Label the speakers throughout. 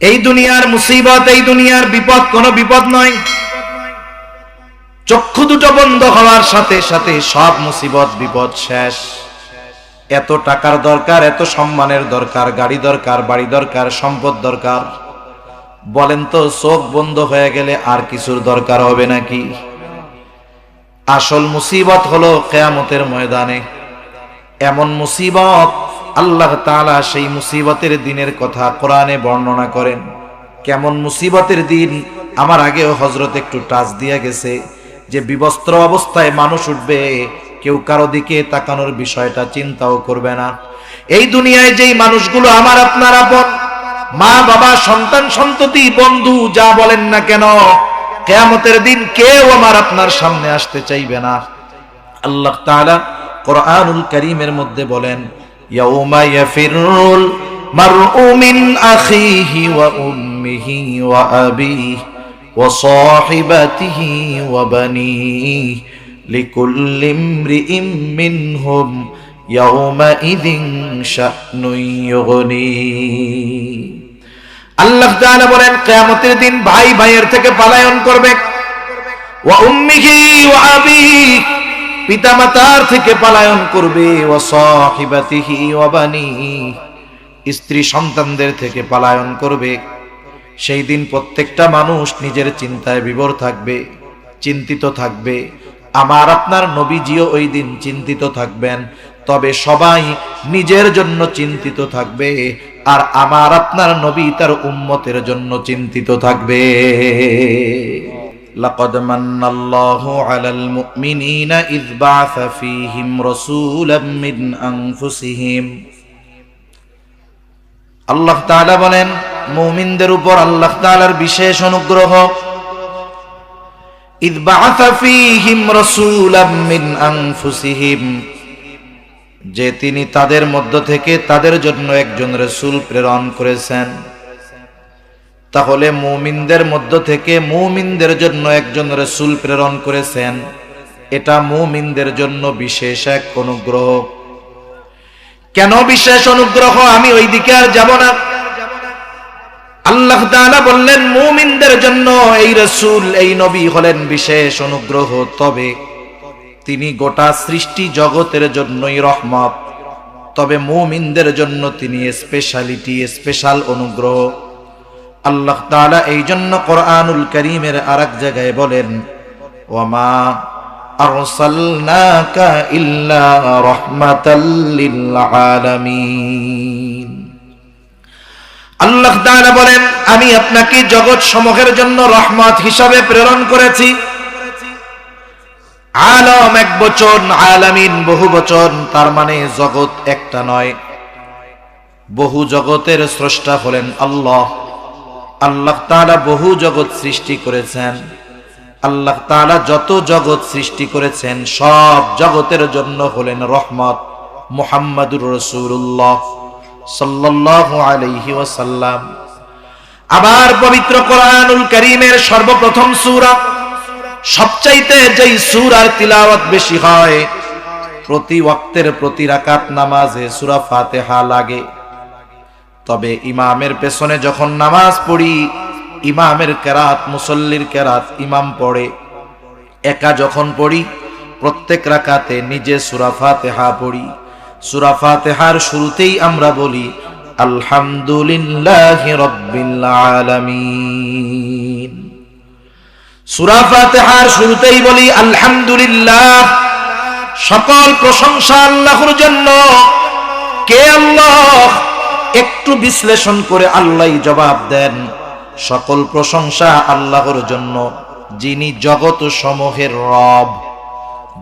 Speaker 1: এই দুনিয়ার মুসিবত, এই দুনিয়ার বিপদ কোনো বিপদ নয়। চক্ষু দুটো বন্ধ হওয়ার সাথে সাথে সব মুসিবত, বিপদ শেষ। এত টাকার দরকার, এত সম্মানের দরকার, গাড়ি দরকার, বাড়ি দরকার, সম্পদ দরকার। বলেন তো, চোখ বন্ধ হয়ে গেলে আর কিছুর দরকার হবে নাকি? আসল মুসিবত হলো কেয়ামতের ময়দানে। এমন মুসিবত আল্লাহ তাআলা সেই মুসিবতের দিনের কথা কোরআনে বর্ণনা করেন। কেমন মুসিবতের দিন? আমার আগেও হজরত একটু টাচ দিয়ে গেছে যে বিবস্ত্র অবস্থায় মানুষ উঠবে, কেউ কারও দিকে তাকানোর বিষয়টা চিন্তাও করবে না। এই দুনিয়ায় যেই মানুষগুলো আমার আপনার আপন, মা, বাবা, সন্তান, সন্ততি, বন্ধু, যা বলেন না কেন, কেয়ামতের দিন কেউ আমার আপনার সামনে আসতে চাইবে না। আল্লাহ তাআলা কোরআনুল করিমের মধ্যে বলেন আখিহি ওয়া উম্মিহি ওয়া আবিহি ওয়া সাহিবাতিহি ওয়া বানিহি লিকুল্লি ইমরিইম মিনহুম ইয়াউমাইযিন শা'নুন ইউগনি আল্লাহ তাআলা বলেন, কিয়ামতের দিন ভাই ভাইয়ের থেকে পালায়ন করবে। ওয়া উম্মিহি ওয়া আবিহি পিতামাতার থেকে পালায়ন করবে। বানিহি স্ত্রী সন্তানদের থেকে পালায়ন করবে। সেই দিন প্রত্যেকটা মানুষ নিজের চিন্তায় বিভোর থাকবে, চিন্তিত থাকবে। আমার আপনার নবীজিও ওই দিন চিন্তিত থাকবেন, তবে সবাই নিজের জন্য চিন্তিত থাকবে আর আমার আপনার নবী তার উম্মতের জন্য চিন্তিত থাকবে। لقد من الله على المؤمنين إذ بعث فيهم رسولا من أنفسهم আল্লাহ তাআলা বলেন মুমিনদের উপর আল্লাহ তাআলার বিশেষ অনুগ্রহ ইদ বাআসা ফীহিম রাসূলাম মিন আনফুসিহিম যে তিনি তাদের মধ্য থেকে তাদের জন্য একজন রাসূল প্রেরণ করেছেন তাহলে মুমিনদের মধ্য থেকে মুমিনদের জন্য একজন রাসূল প্রেরণ করেছেন। এটা মুমিনদের জন্য বিশেষ এক অনুগ্রহ। কেন বিশেষ অনুগ্রহ? আমি ওই দিকে আর যাব না। আল্লাহ তাআলা বললেন, মুমিনদের জন্য এই রসুল, এই নবী হলেন বিশেষ অনুগ্রহ। তবে তিনি গোটা সৃষ্টি জগতের জন্যই রহমত। তবে মুমিনদের জন্য তিনি স্পেশালিটি স্পেশাল অনুগ্রহ। আল্লাহ তাআলা এই জন্য কোরআনুল করিমের আর এক জায়গায় বলেন ওমা বলেন, আমি আপনাকে জগৎ সমূহের জন্য রহমত হিসাবে প্রেরণ করেছি। আলম এক বচন, আলামিন বহু বচন, তার মানে জগৎ একটা নয়। বহু জগতের স্রষ্টা হলেন আল্লাহ। আল্লাহ তাআলা বহু জগৎ সৃষ্টি করেছেন। আল্লাহ তাআলা যত জগৎ সৃষ্টি করেছেন, সব জগতের জন্য হলেন রহমত মুহাম্মাদুর রাসূলুল্লাহ সাল্লাল্লাহু আলাইহি ওয়াসাল্লাম। আবার পবিত্র কোরআনুল করিমের সর্বপ্রথম সূরা, সবচাইতে যেই সূরার তিলাওয়াত বেশি হয়, প্রতি ওয়াক্তের প্রতি রাকাত নামাজে সূরা ফাতিহা লাগে। তবে ইমামের পেছনে যখন নামাজ পড়ি, ইমামের কেরাত, মুসল্লির কেরাত, ইমাম পড়ে। একা যখন পড়ি, প্রত্যেক রাকাতে নিজে সুরাফা তেহা পড়ি। সুরাফা তেহার শুরুতেই আমরা বলি, আলহামদুলিল্লাহি রাব্বিল আলামিন। সূরা ফাতিহার শুরুতেই বলি, আলহামদুলিল্লাহ। সকল প্রশংসা আল্লাহর জন্য। কে আল্লাহ? একটু বিশ্লেষণ করে আল্লাহ জবাব দেন, সকল প্রশংসা আল্লাহর জন্য, যিনি জগৎ সমূহের রব।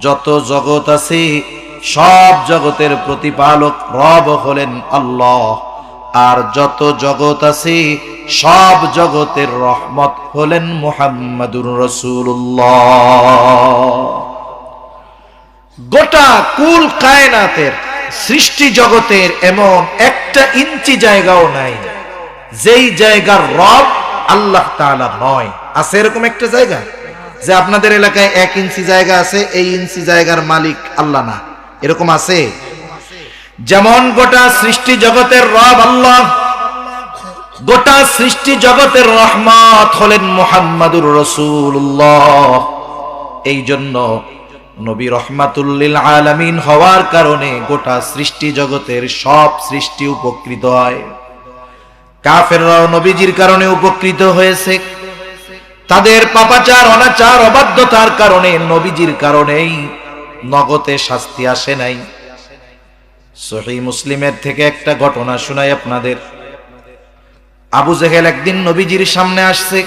Speaker 1: যত জগৎ আছে, সব জগতের প্রতিপালক রব হলেন আল্লাহ, আর যত জগৎ আছে, সব জগতের রহমত হলেন মুহাম্মাদুর রসুল্লাহ গোটা কুল কায়নাতের সৃষ্টি জগতের এমন একটা ইঞ্চি জায়গাও নাই, যেই জায়গার রব আল্লাহ নয়। আছে এরকম একটা জায়গা? যে আপনাদের এলাকায় এক ইঞ্চি জায়গা আছে, এই ইঞ্চি জায়গার মালিক আল্লাহ না। এরকম আছে? যেমন গোটা সৃষ্টি জগতের রব আল্লাহ, গোটা সৃষ্টি জগতের রহমত হলেন মোহাম্মদুর রসুল্লাহ এই জন্য নবী রহমাতুল্লিল আলামিন হওয়ার কারণে গোটা সৃষ্টি জগতের সব সৃষ্টি উপকৃত হয়। কাফেররাও নবীজির কারণে উপকৃত হয়েছে। তাদের পাপাচার, অনাচার, অবাধ্যতার কারণে নবীজির কারণেই নগতে শাস্তি আসে নাই। সহি মুসলিমের থেকে একটা ঘটনা শোনাই আপনাদের। আবু জেহেল একদিন নবীজির সামনে আসছে।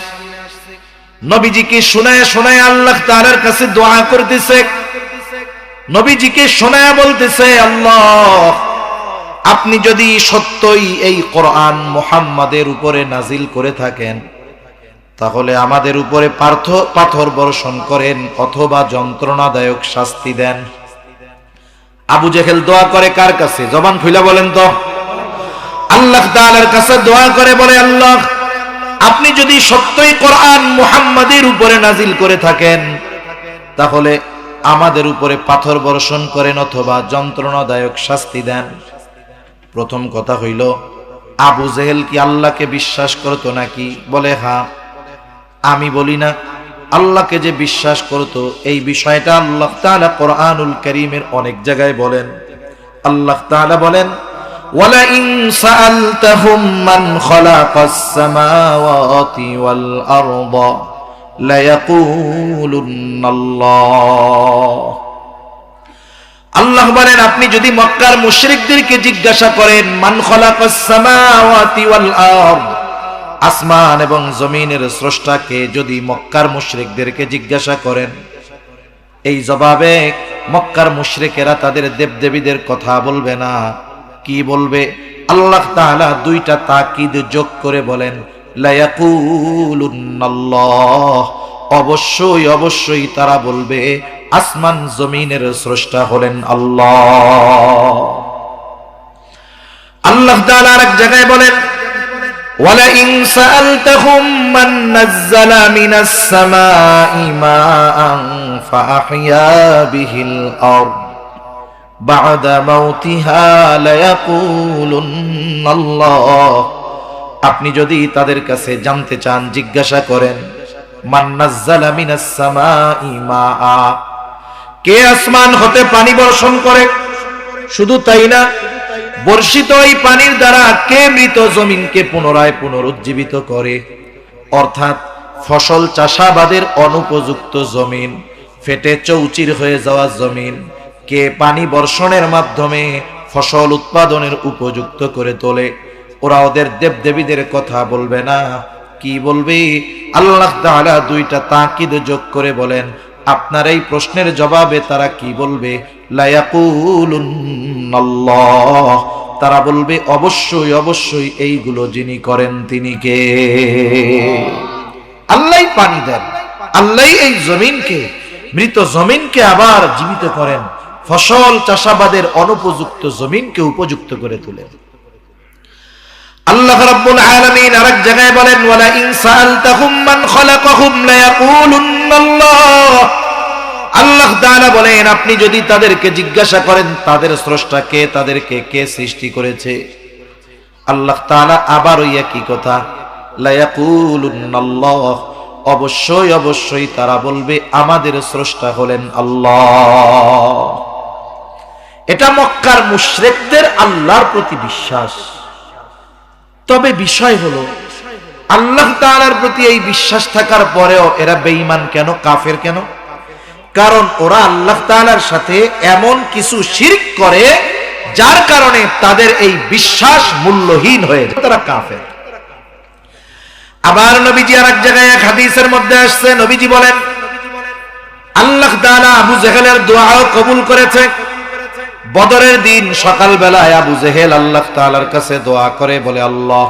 Speaker 1: নবীজিকে শোনায় শোনায় আল্লাহ তাআলার কাছে দোয়া করতেছে। নবীজিকে শোনায় বলতেছে, আল্লাহ, আপনি যদি সত্যই এই কোরআন মোহাম্মদের উপরে নাজিল করে থাকেন, তাহলে আমাদের উপরে পার্থ, পাথর বর্ষণ করেন অথবা যন্ত্রণাদায়ক শাস্তি দেন। আবু জেহেল দোয়া করে কার কাছে? জবান খুলে বলেন তো। আল্লাহ তাআলার কাছে দোয়া করে বলে, আল্লাহ আপনি যদি সত্যই কোরআন মুহাম্মাদের উপরে নাজিল করে থাকেন, তাহলে আমাদের উপরে পাথর বর্ষণ করেন অথবা যন্ত্রণাদায়ক শাস্তি দেন। প্রথম কথা হইল, আবু জেহেল কি আল্লাহকে বিশ্বাস করতো নাকি? বলে, হা, আমি বলি না, আল্লাহকে যে বিশ্বাস করতো, এই বিষয়টা আল্লাহ তাআলা কোরআনুল করিমের অনেক জায়গায় বলেন। আল্লাহ তাআলা বলেন ولئن سألتهم من خلق السماوات والأرض ليقولن الله আল্লাহ বলেন আপনি যদি মক্কার মুশরিকদেরকে জিজ্ঞাসা করেন মান খলাকাস সামাওয়াতি ওয়াল আরদ আসমান এবং জমিনের স্রষ্টাকে যদি মক্কার মুশরিকদেরকে জিজ্ঞাসা করেন এই জবাবে মক্কার মুশরিকেরা তাদের দেবদেবীদের কথা বলবে না কি বলবে আল্লাহ তাআলা দুইটা তাকিদ যোগ করে বলেন লায়াকুলুন্নাল্লাহ অবশ্যই অবশ্যই তারা বলবে আসমান জমিনের স্রষ্টা হলেন আল্লাহ আল্লাহ তাআলা আরেক জায়গায় বলেন ولئن سألتهم من نزل من السماء ماء فأحيا به الأرض بعد موتها ليقولن الله আপনি যদি তাদের কাছে জানতে চান জিজ্ঞাসা করেন মান্নাজ্জালা মিনাস সামাই মাআ কে আসমান হতে পানি বর্ষণ করে শুধু তাই না বর্ষিত এই পানির দ্বারা কে মৃত জমিনকে পুনরায় পুনরুজ্জীবিত করে অর্থাৎ ফসল চাষাবাদের অনুপযুক্ত জমিন ফেটে চৌচির হয়ে যাওয়া জমিন কে পানি বর্ষণের মাধ্যমে ফসল উৎপাদনের উপযুক্ত করে তোলে। ওরা ওদের দেবদেবীদের কথা বলবে না। কি বলবে? আল্লাহ তাআলা দুইটা তাকিদ যোগ করে বলেন, আপনার এই প্রশ্নের জবাবে তারা কি বলবে? তারা বলবে, অবশ্যই অবশ্যই এইগুলো যিনি করেন তিনি কে? আল্লাহ পানি দেন। আল্লাহ এই জমিনকে, মৃত জমিনকে আবার জীবিত করেন। ফসল চাষাবাদের অনুপযুক্ত জমিনকে উপযুক্ত করে তোলেন আল্লাহ রাব্বুল আলামিন আরেক জায়গায় বলেন, ওয়ালা ইন সাআলতাহুম মান খালাকাহুম লায়াকুলুন্নাল্লাহ। আল্লাহ তাআলা বলেন, আপনি যদি তাদেরকে জিজ্ঞাসা করেন, তাদের স্রষ্টা কে, তাদেরকে কে সৃষ্টি করেছে? আল্লাহ তাআলা আবার ওই একই কথা, লায়াকুলুন্নাল্লাহ। অবশ্যই অবশ্যই তারা বলবে, আমাদের স্রষ্টা হলেন আল্লাহ। এটা মক্কার মুশরিকদের আল্লাহর প্রতি বিশ্বাস। তবে বিষয় হলো, আল্লাহ তাআলার প্রতি এই বিশ্বাস থাকার পরেও এরা বেঈমান কেন, কাফের কেন? কারণ ওরা আল্লাহ তাআলার সাথে এমন কিছু শিরক করে, যার কারণে তাদের এই বিশ্বাস মূল্যহীন হয়ে যায়। তারা কাফের। আবার নবীজি আর এক জায়গায় এক হাদিসের মধ্যে আসছে, নবীজি বলেন, আল্লাহ তাআলা আবু জেহেলের দোয়াও কবুল করেছে। বদরের দিন সকাল বেলায় আবু জেহেল আল্লাহ তাআলার কাছে দোয়া করে, বলে, আল্লাহ,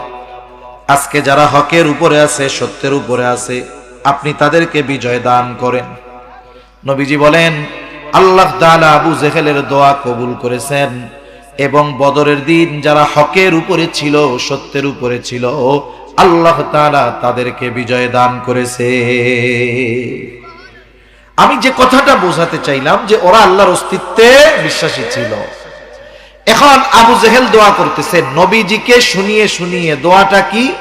Speaker 1: আজকে যারা হকের উপরে আছে, সত্যের উপরে আছে, আপনি তাদেরকে বিজয় দান করেন। নবীজি বলেন, আল্লাহ তাআলা আবু জেহেলের দোয়া কবুল করেছেন এবং বদরের দিন যারা হকের উপরে ছিল, সত্যের উপরে ছিল, আল্লাহ তাআলা তাদেরকে বিজয় দান করেছে। আমি যে কথাটা বোঝাতে চাইলাম যে ওরা আল্লাহর অস্তিত্বে বিশ্বাসী ছিল। এখন আবু জেহেল দোয়া করতেছে, নবীজিকে শুনিয়ে শুনিয়ে দোয়াটা কি?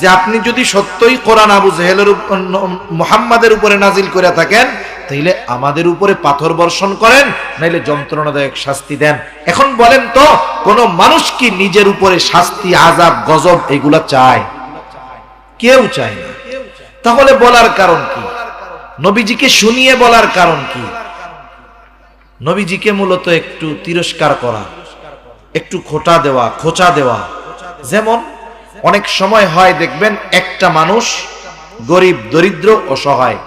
Speaker 1: যে আপনি যদি সত্যই কোরআন আবু জেহেলের ন- উপরে নাজিল করে থাকেন, তাইলে আমাদের উপরে পাথর বর্ষণ করেন, নাইলে যন্ত্রণাদায়ক শাস্তি দেন। এখন বলেন তো, কোন মানুষ কি নিজের উপরে শাস্তি আজাব গজব এগুলা চায়? কেউ চায় না। তাহলে বলার কারণ কি? নবীজিকে শুনিয়ে বলার কারণ কি? নবীজিকে মূলত একটু তিরস্কার করা, একটু খোটা দেওয়া, খোঁচা দেওয়া। যেমন, অনেক সময় হয়, দেখবেন, একটা মানুষ গরিব, দরিদ্র অসহায়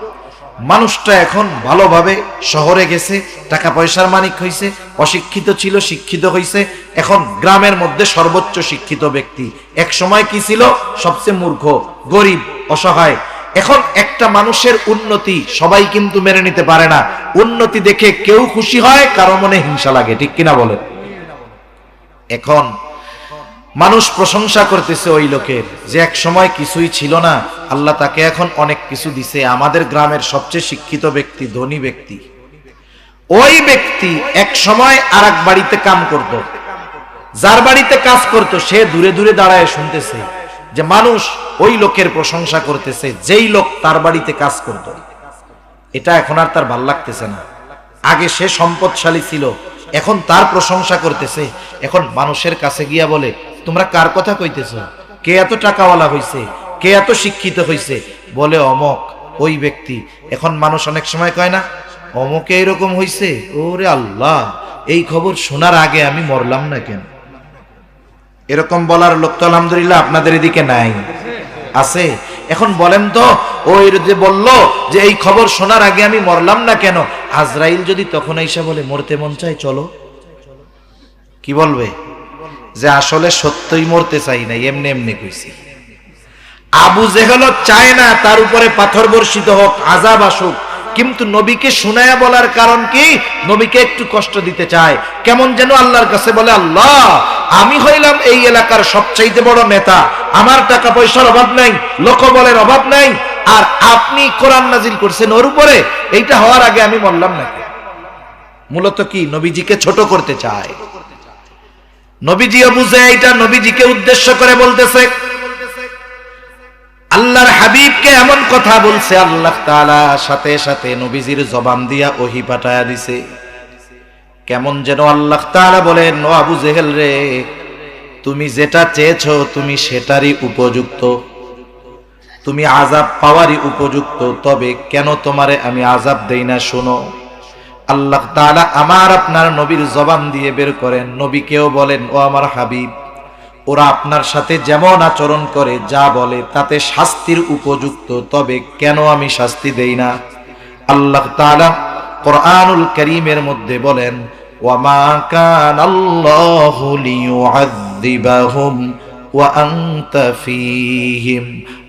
Speaker 1: মানুষটা এখন ভালোভাবে শহরে গেছে, টাকা পয়সার মালিক হয়েছে অশিক্ষিত ছিল, শিক্ষিত হয়েছে এখন গ্রামের মধ্যে সর্বোচ্চ শিক্ষিত ব্যক্তি। এক সময় কি ছিল? সবচেয়ে মূর্খ, গরিব, অসহায়। এখন একটা মানুষের উন্নতি সবাই কিন্তু মেনে নিতে পারে না। উন্নতি দেখে কেউ খুশি হয়, কারও মনে হিংসা লাগে, ঠিক কিনা বলেন? এখন মানুষ প্রশংসা করতেছে ওই লোকের যে এক সময় কিছুই ছিল না। আল্লাহ তাকে এখন অনেক কিছু দিছে। আমাদের গ্রামের সবচেয়ে শিক্ষিত ব্যক্তি, ধনী ব্যক্তি। ওই ব্যক্তি এক সময় আর বাড়িতে কাম করত। যার বাড়িতে কাজ করত, সে দূরে দূরে দাঁড়ায় শুনতেছে। যে মানুষ ওই লোকের প্রশংসা করতেছে, যেই লোক তার বাড়িতে কাজ করত। এটা এখন আর তার ভালো লাগতেছে না। আগে সে সম্পদশালী ছিল, এখন তার প্রশংসা করতেছে। এখন মানুষের কাছে গিয়া বলে, তোমরা কার কথা কইতেছ? কে এত টাকাওয়ালা হইছে? কে এত শিক্ষিত হইছে? বলে অমক, ওই ব্যক্তি। এখন মানুষ অনেক সময় কয় না, অমকে এরকম হইছে? ওরে আল্লাহ, এই খবর শোনার আগে আমি মরলাম না কেন? এরকম বলার লোক তো আলহামদুলিল্লাহ আপনাদের এদিকে নাই। আছে? এখন বলেন তো ওই যে বলল যে এই খবর শোনার আগে আমি মরলাম না কেন? আজরাইল যদি তখন এসে বলে, মরতে মন চাই চলো। কি বলবে? যে আসলে সত্যই মরতে চাই না এমনি এমনি কইছি। আবু জেহেল চায় না তার উপরে পাথর বর্ষিত হোক, আজাব আসুক। কিন্তু নবীকে শুনায়া বলার কারণ কি? নবীকে একটু কষ্ট দিতে চায়। কেমন যেন আল্লাহর কাছে বলে, আল্লাহ, আমি হইলাম এই এলাকার সবচাইতে বড় নেতা। আমার টাকা পয়সার অভাব নাই, লোকবলের অভাব নাই, আর আপনি কোরআন নাজিল করছেন ওর উপরে। এইটা হওয়ার আগে আমি বললাম নাকি? মূলত কি? নবীজিকে ছোট করতে চায়। নবীজিও বুঝে এইটা নবীজিকে উদ্দেশ্য করে বলতেছে আল্লাহর হাবিবকে এমন কথা বলছে, আল্লাহ তাআলা সাথে সাথে নবীজির জবান দিয়া ওহি পাঠায়া দিছে। কেমন যেন আল্লাহ তাআলা বলেন, ও আবু জেহেল রে, তুমি যেটা চেয়েছো তুমি সেটারই উপযুক্ত। তুমি আজাব পাওয়ারই উপযুক্ত, তবে কেন তোমারে আমি আজাব দেই না, শোনো। আল্লাহ তাআলা আমার আপনার নবীর জবান দিয়ে বের করেন। নবীকেও বলেন, ও আমার হাবিব ওরা আপনার সাথে যেমন আচরণ করে যা বলে, তাতে শাস্তির উপযুক্ত। তবে কেন আমি শাস্তি দেই না? আল্লাহ তাআলা কোরআনুল করিমের মধ্যে বলেন, ওয়ামা কানাল্লাহু লিয়ুআযযিবাহুম ওয়া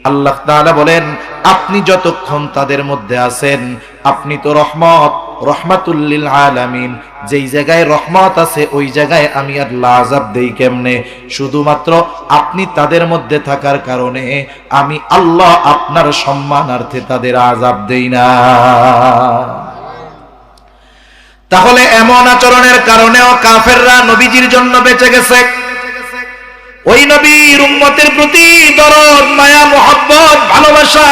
Speaker 1: আল্লাহ তাআলা বলেন, আপনি যতক্ষণ তাদের মধ্যে আছেন, আপনি তো রহমত। রহমাতুল্লিল আলামিন, যেই জায়গায় রহমত আছে, ওই জায়গায় আমি আল্লাহ আজাব দেই কেমনে? শুধুমাত্র আপনি তাদের মধ্যে থাকার কারণে আমি আল্লাহ আপনার সম্মানার্থে তাদের আজাব দেই না। তাহলে এমন আচরণের কারণেও কাফেররা নবীজির জন্য বেঁচে গেছে। ওই নবীর উম্মতের প্রতি দরদ, মায়া, মোহব্বত, ভালোবাসা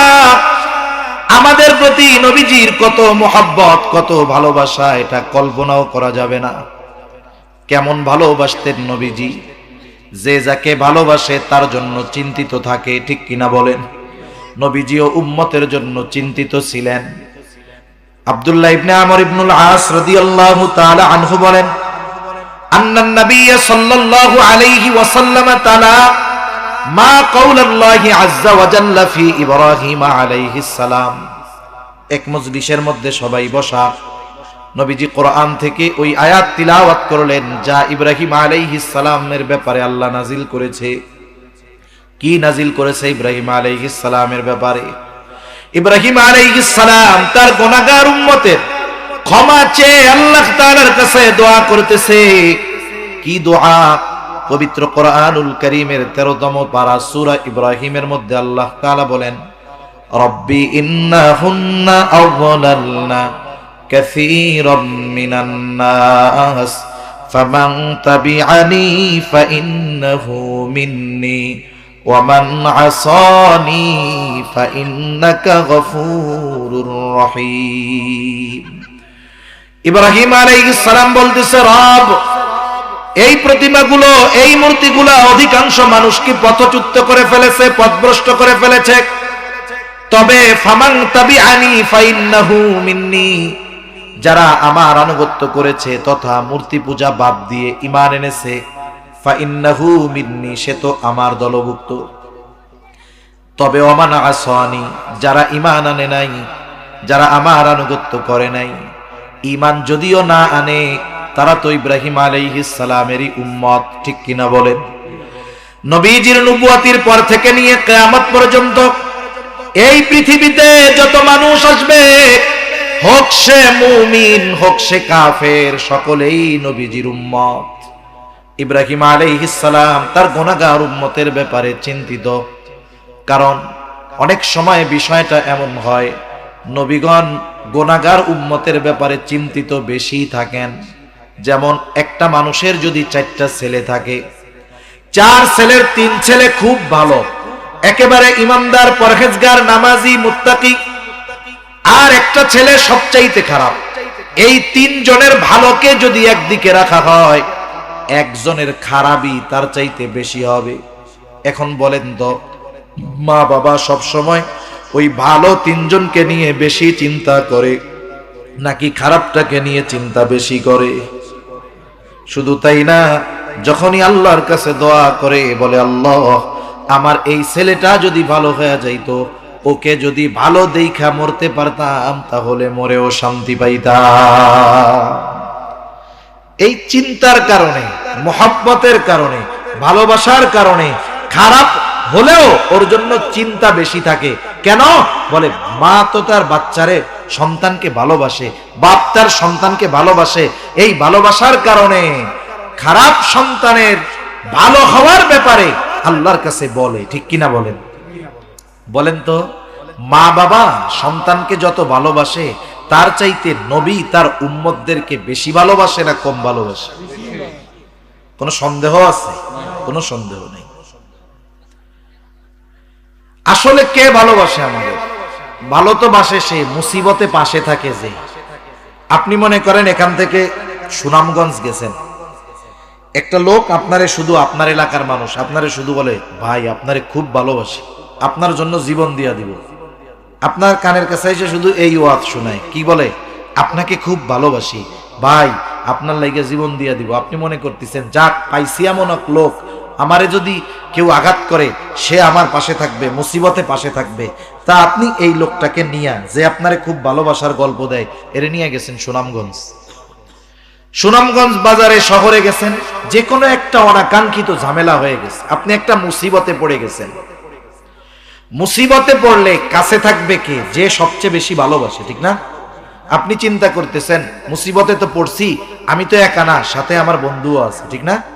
Speaker 1: আমাদের প্রতি নবীজির কত মহাব্বত, কত ভালোবাসা, এটা কল্পনাও করা যাবে না। কেমন ভালোবাসতেন নবীজি? যে যাকে ভালোবাসে তার জন্য চিন্তিত থাকে, ঠিক কিনা বলেন? নবীজিও উম্মতের জন্য চিন্তিত ছিলেন। আব্দুল্লাহ ইবনে আমর ইবনুল আস রাদিয়াল্লাহু তাআলা আনহু বলেন আন্নান নবী সাল্লাল্লাহু আলাইহি ওয়াসাল্লাম তাআলা মা কৌলাল্লাহি আজ্জা ওয়াজাল্লা ফি ইব্রাহিম আলাইহিস সালাম। এক মজলিসের মধ্যে সবাই বসা। নবীজি কোরআন থেকে ওই আয়াত তিলাওয়াত করলেন, যা ইব্রাহিম আলাইহিসালামের ব্যাপারে আল্লাহ নাজিল করেছে। কি নাজিল করেছে ইব্রাহিম আলাইহিস সালামের ব্যাপারে? ইব্রাহিম আলাইহিস সালাম তার গুনাহগার উম্মতের ক্ষমা চেয়ে আল্লাহ তাআলার কাছে দোয়া করতেছে। কি দোয়া? পবিত্র কোরআনুল করিমের তেরোতম পারা সূরা ইব্রাহিমের মধ্যে আল্লাহ তাআলা বলেন রব্বি ইন্নাহুন্না আযলালনা কাসীরাম মিনান নাস ফামান তাবিআনি ফাইন্নাহু মিন্নি ومن عصاني فإنك غفور رحيم ইব্রাহিম আলাইহিস সালাম বলতেছে রব এই প্রতিমাগুলো, এই মূর্তিগুলো অধিকাংশ মানুষকে পথচ্যুত করে ফেলেছে, পথভ্রষ্ট করে ফেলেছে? তবে ফামান তাবিআনি ফাইন্নাহু মিন্নি, যারা আমার আনুগত্য করেছে তথা মূর্তি পূজা বাদ দিয়ে ঈমান এনেছে, ফাইন্নাহু মিন্নি, সে তো আমার দলভুক্ত। তবে অমান আসনি, যারা ঈমান আনে নাই, যারা আমার আনুগত্য করে নাই, ঈমান যদিও না আনে তারা তো ইব্রাহিম সালামেরই উম্মত, ঠিক কিনা বলেন? নবীজির নবুয়াতির পর থেকে নিয়ে কিয়ামত পর্যন্ত এই পৃথিবীতে যত মানুষ আসবে, হোক সে মুমিন, হোক সে কাফের, সকলেই নবীজির উম্মত। ইব্রাহিম সালাম তার গোনাগার উম্মতের ব্যাপারে চিন্তিত, কারণ অনেক সময় বিষয়টা এমন হয়, নবীগণ গোনাগার উম্মতের ব্যাপারে চিন্তিত বেশি থাকেন। যেমন একটা মানুষের যদি চারটা ছেলে থাকে, চার ছেলের তিন ছেলে খুব ভালো। একেবারে ইমানদার পরহেজগার, নামাজি, মুত্তাকি। আর একটা ছেলে সবচাইতে খারাপ। এই তিন জনের ভালোকে যদি একদিকে রাখা হয়, একজনের খারাপই তার চাইতে বেশি হবে। এখন বলেন তো মা বাবা সব সময় ওই ভালো তিনজনকে নিয়ে বেশি চিন্তা করে, নাকি খারাপটাকে নিয়ে চিন্তা বেশি করে? শুধু তাই না, যখনই আল্লাহর কাছে দোয়া করে, বলে, আল্লাহ, আমার এই ছেলেটা যদি ভালো হয়ে যাইতো, ওকে যদি ভালো দেখা মরতে পারতাম, তাহলে মরেও শান্তি পাইতাম। এই চিন্তার কারণে, মোহাব্বতের কারণে, ভালোবাসার কারণে, খারাপ হলেও ওর জন্য চিন্তা বেশি থাকে। কেন? বলে, মা তো তার বাচ্চারে সন্তানকে ভালোবাসে, বাপ তার সন্তানকে ভালোবাসে, এই ভালোবাসার কারণে খারাপ সন্তানের ভালো হওয়ার ব্যাপারে আল্লাহর কাছে বলে, ঠিক কিনা বলেন? বলেন তো, মা বাবা সন্তানকে যত ভালোবাসে, তার চাইতে নবী তার উম্মতদেরকে বেশি ভালোবাসে না কম ভালোবাসে? কোনো সন্দেহ আছে? কোনো সন্দেহ নেই। আসলে কে ভালোবাসে আমাদের? ভালো তো বাসে সে, মুসিবতে পাশে থাকে যে। আপনি মনে করেন এখান থেকে সুনামগঞ্জ গেছেন। একটা লোক আপনারে শুধু আপনার এলাকার মানুষ, আপনারে শুধু বলে, ভাই, আপনারে খুব ভালোবাসি। আপনার জন্য জীবন দিয়া দিব। আপনার কানের কাছে এসে শুধু এই ওয়াজ শোনায়। কি বলে? আপনাকে খুব ভালোবাসি। ভাই, আপনার লাইগে জীবন দিয়া দিব। আপনি মনে করতেছেন, যাক, পাইছি এমন এক লোক আমারে যদি কেউ আঘাত করে, সে আমার পাশে থাকবে, মুসিবতে পাশে থাকবে। তা আপনি এই লোকটাকে নিয়া যে আপনারে খুব ভালোবাসার গল্প দেয়। এরে নিয়ে গেছেন সুনামগঞ্জ। সুনামগঞ্জ বাজারে শহরে গেছেন যে কোনো একটা অনাকাঙ্ক্ষিত ঝামেলা হয়ে গেছে। আপনি একটা মুসিবতে পড়ে গেছেন। মুসিবতে পড়লে কাছে থাকবে কে? যে সবচেয়ে বেশি ভালোবাসে, ঠিক না? আপনি চিন্তা করতেছেন, মুসিবতে তো পড়ছি, আমি তো একা না, সাথে আমার বন্ধুও আছে, ঠিক না?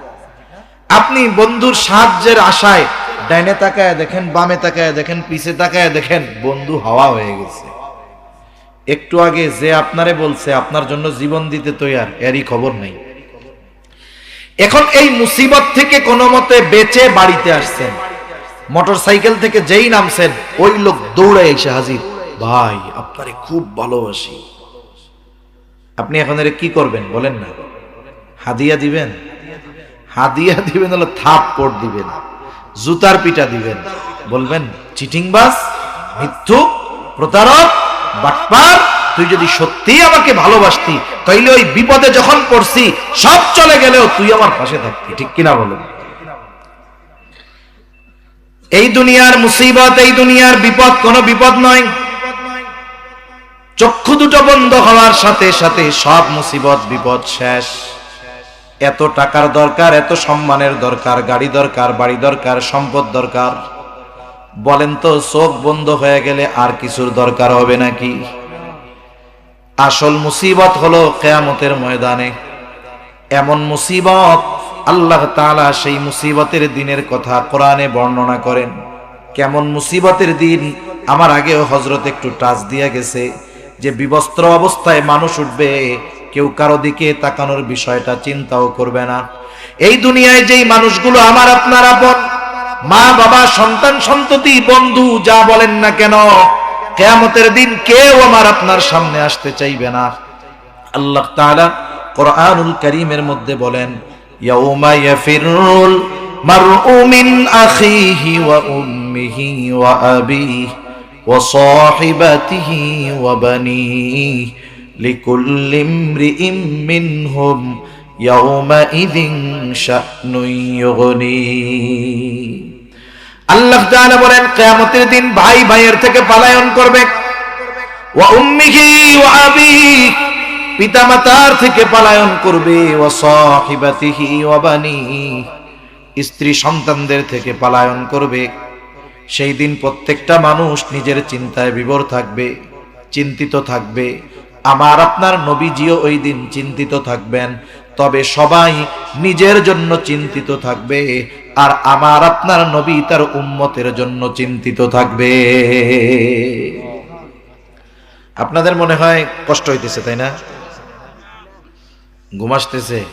Speaker 1: আপনি বন্ধুর সাহায্যের আশায় ডাইনে তাকায় দেখেন, বামে তাকায় দেখেন, পিছে তাকায় দেখেন, বন্ধু হাওয়া হয়ে গেছে। একটু আগে যে আপনারে বলছে, আপনার জন্য জীবন দিতে তৈয়ার, এরই খবর নেই। এখন এই মুসিবত থেকে কোনো মতে বেঁচে বাড়িতে আসছেন। মোটর সাইকেল থেকে যেই নামছেন, ওই লোক দৌড়ে এসে হাজির। ভাই, আপনারে খুব ভালোবাসি। আপনি এখন এর কি করবেন, বলেন না। হাদিয়া দিবেন? হাদিয়া দিবেন হলো থাপ পট দিবেন, জুতার পিটা দিবেন। বলবেন চিটিং বাস মিথ্যুক, প্রতারক, বাটপার, তুই যদি সত্যি আমাকে ভালোবাসতি, তাইলে ওই বিপদে যখন পড়ছি, সব চলে গেলেও তুই আমার পাশে থাকতি ঠিক কিনা বলেন? এই দুনিয়ার মুসিবত, এই দুনিয়ার বিপদ কোনো বিপদ নয়। চক্ষু দুটো বন্ধ হওয়ার সাথে সাথে সব মুসিবত, বিপদ শেষ। এত টাকার দরকার, এত সম্মানের দরকার, গাড়ি দরকার, বাড়ি দরকার, সম্পদ দরকার। বলেন তো, চোখ বন্ধ হয়ে গেলে আর কিছুর দরকার হবে নাকি? আসল মুসিবত হলো কেয়ামতের ময়দানে। এমন মুসিবত আল্লাহ তাআলা সেই মুসিবতের দিনের কথা কোরআনে বর্ণনা করেন। কেমন মুসিবতের দিন? আমার আগেও হজরত একটু টাচ দিয়ে গেছে যে বিবস্ত্র অবস্থায় মানুষ উঠবে কেউ কারও দিকে তাকানোর বিষয়টা চিন্তাও করবে না। এই দুনিয়ায় যেই মানুষগুলো আমার, আপনার আপন, মা, বাবা, সন্তান, সন্ততি, বন্ধু, যা বলেন না কেন, কেয়ামতের দিন কেউ আমার আপনার সামনে আসতে চাইবে না। আল্লাহ তাআলা কোরআনুল কারীমের মধ্যে বলেন ওয়া ওয়া ওয়া লিকুল্লি ইমরিইম মিনহুম ইয়াউমাইযিন শা'নুন ইউগনি। আল্লাহ তাআলা বলেন, কিয়ামতের দিন ভাই ভাইয়ের থেকে পালায়ন করবে। ওয়া উম্মিহি ওয়া আবিহি পিতামাতার থেকে পালায়ন করবে। ও সাহিবাতিহি ওয়া বানিহি স্ত্রী সন্তানদের থেকে পালায়ন করবে। সেই দিন প্রত্যেকটা মানুষ নিজের চিন্তায় বিভোর থাকবে, চিন্তিত থাকবে। আমার আপনার নবীজিও ওই দিন চিন্তিত থাকবেন, তবে সবাই নিজের জন্য চিন্তিত থাকবে, আর আমার আপনার নবী তার উম্মতের জন্য চিন্তিত থাকবে। আপনাদের মনে হয় কষ্ট হইতেছে, তাই না? ঘুমাসতেছে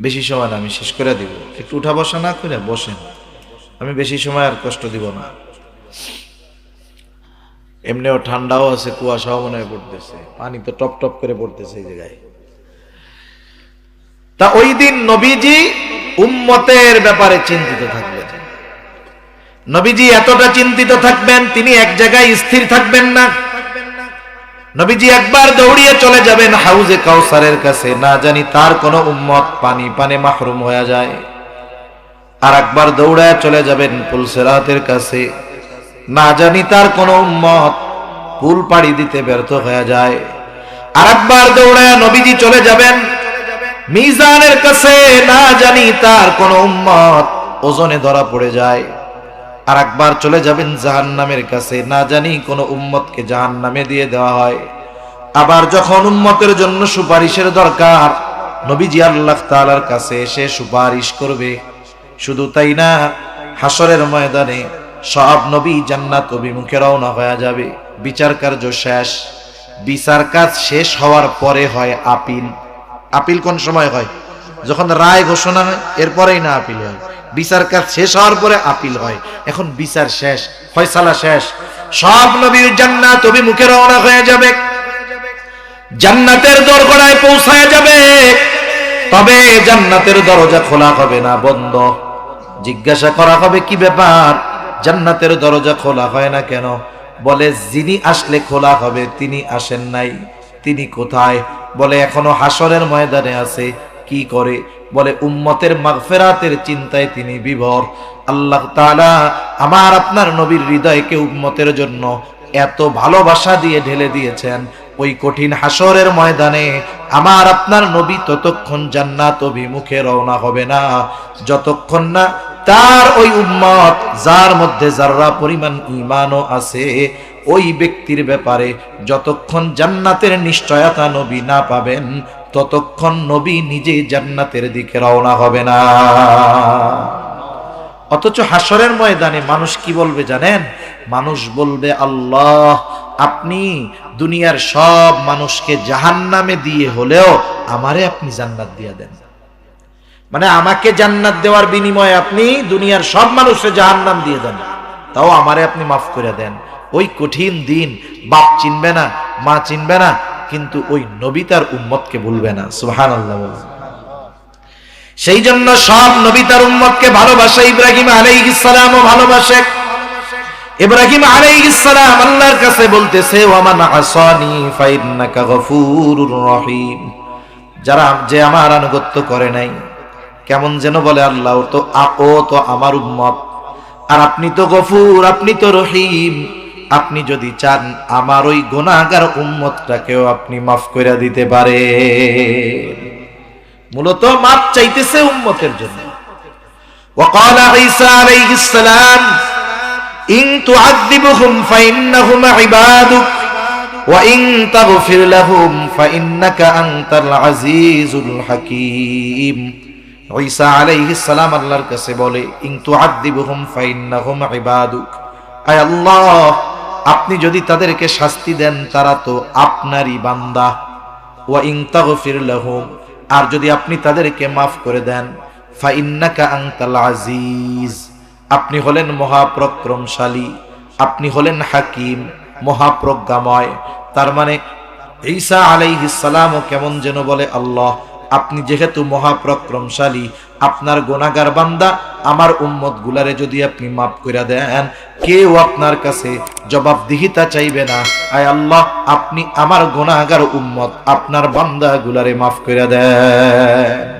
Speaker 1: বেশি সময় আমি শেষ করে দিব। একটু উঠা বসা না করে বসেন। আমি বেশি সময় আর কষ্ট দিব না। এমনিও ঠান্ডাও আছে, কুয়াশাও মনে হয় পড়তেছে। পানি তো টপ টপ করে পড়তেছে এই জায়গায়। তা ওই দিন নবীজি উম্মতের ব্যাপারে চিন্তিত থাকবেন। নবীজি এতটা চিন্তিত থাকবেন, তিনি এক জায়গায় স্থির থাকবেন না। নবীজি একবার দৌড়িয়ে চলে যাবেন হাউজে কাউসারের কাছে। না জানি তার কোনো উম্মত পানি পানে মাহরুম হয়ে যায়। আর একবার দৌড়ায় চলে যাবেন পুলসেরাতের কাছে। না জানি তার কোনো উম্মত পুল পাড়ি দিতে ব্যর্থ হয়ে যায়। আর একবার দৌড়ায় নবীজি চলে যাবেন। মিজানের কাছে না জানি তার কোনো উম্মত ওজনে ধরা পড়ে যায়। আর একবার চলে যাবেন জাহান্নামের কাছে, না জানি কোন উম্মতকে জাহান্নামে দিয়ে দেওয়া হয়। আবার যখন উম্মতের জন্য সুপারিশের দরকার, নবীজি আল্লাহ তাআলার কাছে এসে সুপারিশ করবে। শুধু তাই না হাসরের ময়দানে সব নবী জান্নাত অভিমুখে রওনা হয়ে যাবে। বিচার কার্য শেষ। বিচার কাজ শেষ হওয়ার পরে হয় আপিল। আপিল কোন সময় হয়? যখন রায় ঘোষণা হয়, এরপরেই না আপিল হয়। বিচার কাজ শেষ হওয়ার পরে আপিল হয়। এখন বিচার শেষ, ফয়সালা শেষ। সব নবীর জান্নাত অভিমুখে রওনা হয়ে যাবে। জান্নাতের দরগড়ায় পৌঁছায় যাবে। তবে জান্নাতের দরজা খোলা হবে না, বন্ধ। জিজ্ঞাসা করা হবে, কি ব্যাপার? জান্নাতের দরজা খোলা হয় না কেন? বলে, যিনি আসলে খোলা হবে, তিনি আসেন নাই। তিনি কোথায়? বলে, এখনও হাসরের ময়দানে আছে। কি করে? বলে, উম্মতের মাগফেরাতের চিন্তায় তিনি বিভর। আল্লাহ তালা আমার আপনার নবীর হৃদয়কে উম্মতের জন্য এত ভালোবাসা দিয়ে ঢেলে দিয়েছেন। ওই কঠিন হাসরের ময়দানে আমার আপনার নবী ততক্ষণ জান্নাত অভিমুখে রওনা হবে না। যতক্ষণ না তার ওই উম্মত, যার মধ্যে যারা পরিমাণ ইমানও আছে, ওই ব্যক্তির ব্যাপারে যতক্ষণ জান্নাতের নিশ্চয়তা নবী না পাবেন, ততক্ষণ নবী নিজে জান্নাতের দিকে রওনা হবে না। অথচ হাসরের ময়দানে মানুষ কি বলবে জানেন? মানুষ বলবে, আল্লাহ, আপনি দুনিয়ার সব মানুষকে জাহান্নামে দিয়ে হলেও আমারে আপনি জান্নাত দিয়ে দেন। মানে আমাকে জান্নাত দেওয়ার বিনিময়ে আপনি দুনিয়ার সব মানুষকে জাহান্নাম দিয়ে দেন। তাও আমারে আপনি মাফ করে দেন। ওই কঠিন দিন বাপ চিনবে না, মা চিনবে না, কিন্তু ওই নবী তার উম্মতকে ভুলবে না। সুহান আল্লাহ সেই জন্য সব নবী তার উম্মতকে ভালোবাসে, ইব্রাহিম আলাইহিস সালামও ভালোবাসে। ইব্রাহিম আলাইহিস সালাম আল্লাহর কাছে বলতেছে রহিম। যারা যে আমার আনুগত্য করে নাই। কেমন যেন বলে আল্লাহ ও তো আ- ও তো আমার উম্মত আর আপনি তো গফুর আপনি তো রহিম আপনি যদি চান আমার ওই গুনাহগার উম্মতটাকেও আপনি মাফ করে দিতে পারে মূলত মাপ চাইতেছে উম্মতের জন্য وقال عيسى عليه السلام إن تعذبهم فإنهم عبادك وإن تغفر لهم فإنك أنت العزيز الحكيم ঈসা আলাইহিস সালাম আল্লাহর কাছে বলে, ইন তুআদ্দিবুহুম ফাইন্নাহুম ইবাদুক। আয় আল্লাহ, আপনি যদি তাদেরকে শাস্তি দেন, তারা তো আপনারই বান্দা। ওয়া ইন তাগফির লাহুম, আর যদি আপনি তাদেরকে মাফ করে দেন, ফাইন্নাকা আংতাল আজিজ। আপনি হলেন মহাপ্রক্রমশালী, আপনি হলেন হাকিম, মহাপ্রজ্ঞাময়। তার মানে ঈসা আলাইহিসালামও কেমন যেন বলে, আল্লাহ আপনি যেহেতু মহাপ্রক্রমশালী, আপনার গোনাগার বান্দা আমার উম্মত গুলারে যদি আপনি মাফ করে দেন, কেউ আপনার কাছে জবাবদিহিতা চাইবে না। আয় আল্লাহ, আপনি আমার গোনাগার উম্মত, আপনার বান্দা গুলারে মাফ করে দেন।